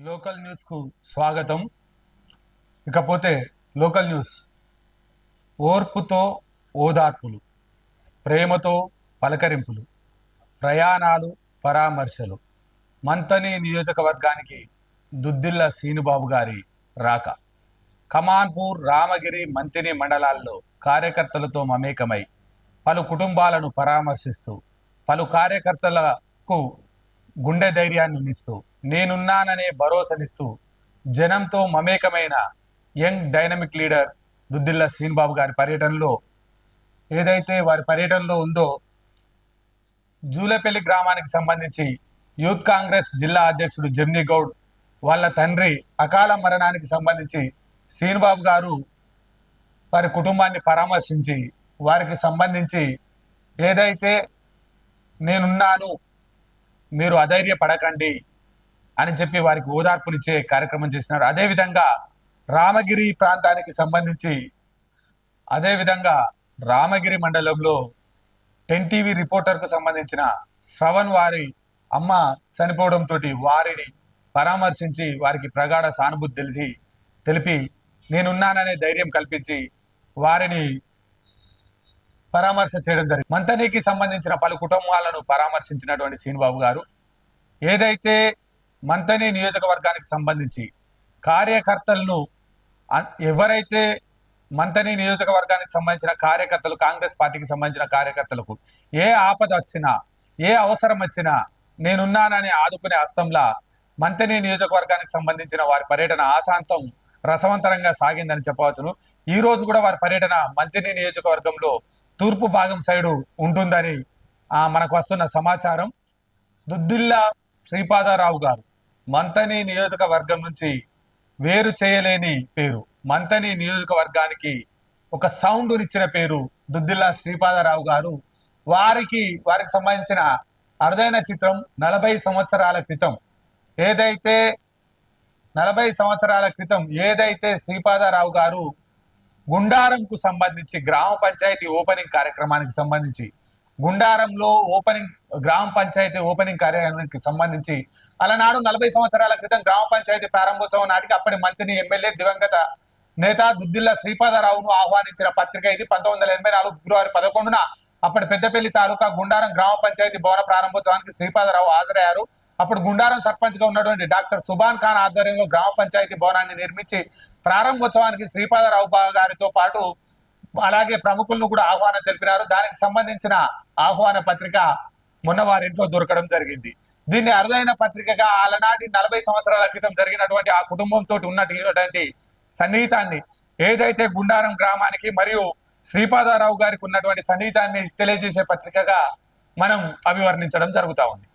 Local న్యూస్కు స్వాగతం. ఇకపోతే లోకల్ న్యూస్. ఓర్పుతో ఓదార్పులు ప్రేమతో పలకరింపులు ప్రయాణాలు పరామర్శలు. మంతని నియోజకవర్గానికి దుద్దిల్ల సీనుబాబు గారి రాక. కమాన్పూర్ రామగిరి మంతిని మండలాల్లో కార్యకర్తలతో మమేకమై పలు కుటుంబాలను పరామర్శిస్తూ పలు కార్యకర్తలకు గుండె ధైర్యాన్ని ఇస్తూ నేనున్నాననే భరోసానిస్తూ జనంతో మమేకమైన young dynamic leader Duddilla Srinibabu గారి పర్యటనలో ఏదైతే వారి పర్యటనలో ఉందో జూలపల్లి గ్రామానికి సంబంధించి యూత్ కాంగ్రెస్ జిల్లా అధ్యక్షుడు జమ్ని గౌడ్ వాళ్ళ తండ్రి అకాల మరణానికి సంబంధించి శ్రీనుబాబు గారు వారి కుటుంబాన్ని పరామర్శించి వారికి సంబంధించి ఏదైతే నేనున్నాను మీరు అధైర్యపడకండి అని చెప్పి వారికి ఓదార్పునిచ్చే కార్యక్రమం చేసినారు. అదేవిధంగా రామగిరి ప్రాంతానికి సంబంధించి అదేవిధంగా రామగిరి మండలంలో టెన్ టీవీ రిపోర్టర్కు సంబంధించిన శ్రవణ్ వారి అమ్మ చనిపోవడంతో వారిని పరామర్శించి వారికి ప్రగాఢ సానుభూతి తెలిసి తెలిపి నేనున్నాననే ధైర్యం కల్పించి వారిని పరామర్శ చేయడం జరిగింది. మంతనీకి సంబంధించిన పలు కుటుంబాలను పరామర్శించినటువంటి శ్రీనిబాబు గారు ఏదైతే మంతని నియోజకవర్గానికి సంబంధించి కార్యకర్తలను ఎవరైతే మంతని నియోజకవర్గానికి సంబంధించిన కార్యకర్తలు కాంగ్రెస్ పార్టీకి సంబంధించిన కార్యకర్తలకు ఏ ఆపద వచ్చినా ఏ అవసరం వచ్చినా నేనున్నానని ఆదుకునే హస్తంలా మంతని నియోజకవర్గానికి సంబంధించిన వారి పర్యటన ఆశాంతం రసవంతరంగా సాగిందని చెప్పవచ్చును. ఈ రోజు కూడా వారి పర్యటన మంతిని నియోజకవర్గంలో తూర్పు భాగం సైడు ఉంటుందని మనకు వస్తున్న సమాచారం. దుద్దిల్లా శ్రీపాదారావు గారు. మంతని నియోజకవర్గం నుంచి వేరు చేయలేని పేరు. మంతని నియోజకవర్గానికి ఒక సౌండ్ ఇచ్చిన పేరు దుద్దిల్లా శ్రీపాదరావు గారు. వారికి వారికి సంబంధించిన అరుదైన చిత్రం నలభై సంవత్సరాల క్రితం. ఏదైతే నలభై సంవత్సరాల క్రితం ఏదైతే శ్రీపాదరావు గారు గుండారంకు సంబంధించి గ్రామ పంచాయతీ ఓపెనింగ్ కార్యక్రమానికి సంబంధించి గుండారంలో ఓపెనింగ్ గ్రామ పంచాయతీ ఓపెనింగ్ కార్యాలయానికి సంబంధించి అలనాడు నలభై సంవత్సరాల క్రితం గ్రామ పంచాయతీ ప్రారంభోత్సవం నాటికి అప్పటి మంత్రిని ఎమ్మెల్యే దివంగత నేత దుద్దిల్ల శ్రీపాదరావును ఆహ్వానించిన పత్రిక ఇది. పంతొమ్మిది వందల ఎనభై నాలుగు ఫిబ్రవరి పదకొండున అప్పటి పెద్దపల్లి తాలూకా గుండారం గ్రామ పంచాయతీ భవన ప్రారంభోత్సవానికి శ్రీపాదరావు హాజరయ్యారు. అప్పుడు గుండారం సర్పంచ్గా ఉన్నటువంటి డాక్టర్ సుభాన్ ఖాన్ ఆధ్వర్యంలో గ్రామ పంచాయతీ భవనాన్ని నిర్మించి ప్రారంభోత్సవానికి శ్రీపాదరావు గారితో పాటు అలాగే ప్రముఖులను కూడా ఆహ్వానం తెలిపినారు. దానికి సంబంధించిన ఆహ్వాన పత్రిక మొన్న వారింట్లో దొరకడం జరిగింది. దీన్ని అరుదైన పత్రికగా అలనాటి నలభై సంవత్సరాల క్రితం జరిగినటువంటి ఆ కుటుంబంతో ఉన్నటువంటి సన్నిహితాన్ని ఏదైతే గుండారం గ్రామానికి మరియు శ్రీపాదారావు గారికి ఉన్నటువంటి సన్నిహితాన్ని తెలియజేసే పత్రికగా మనం అభివర్ణించడం జరుగుతూ ఉంది.